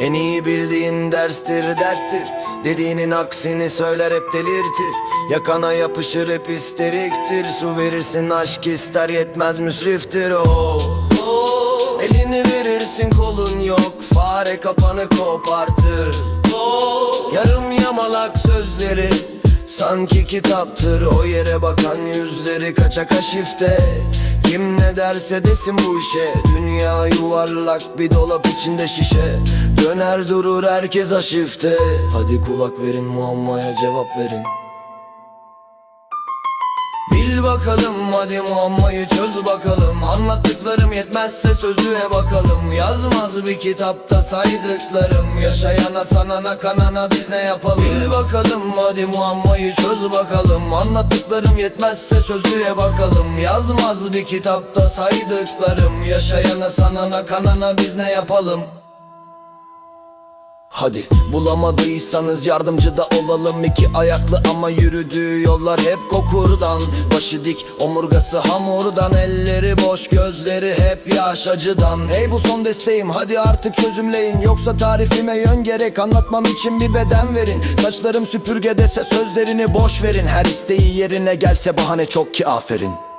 En iyi bildiğin derstir derttir. Dediğinin aksini söyler hep delirtir. Yakana yapışır hep isteriktir. Su verirsin aşk ister yetmez müsriftir. O Elini verirsin kolun yok. Fare kapanı kopartır. Yarım yamalak sözleri Sanki kitaptır o yere bakan yüzleri kaça kaşifte Kim ne derse desin bu işe. Dünya yuvarlak bir dolap içinde şişe. Döner durur herkes aşifte. Hadi kulak verin muammaya cevap verin Bil bakalım hadi muammayı çöz bakalım. Anlattıklarım yetmezse sözlüğe bakalım. Yazmaz bir kitapta saydıklarım. Yaşayana sanana kanana biz ne yapalım? Bil bakalım hadi muammayı çöz bakalım. Anlattıklarım yetmezse sözlüğe bakalım. Yazmaz bir kitapta saydıklarım. Yaşayana sanana kanana biz ne yapalım Hadi. Bulamadıysanız yardımcı da olalım. İki ayaklı ama yürüdüğü yollar hep kokurdan. Başı dik omurgası hamurdan. Elleri boş gözleri hep yaş acıdan. Hey bu son desteğim. Hadi artık çözümleyin. Yoksa tarifime yön gerek. Anlatmam için bir beden verin. Saçlarım süpürge dese sözlerini boş verin. Her isteği yerine gelse bahane çok ki aferin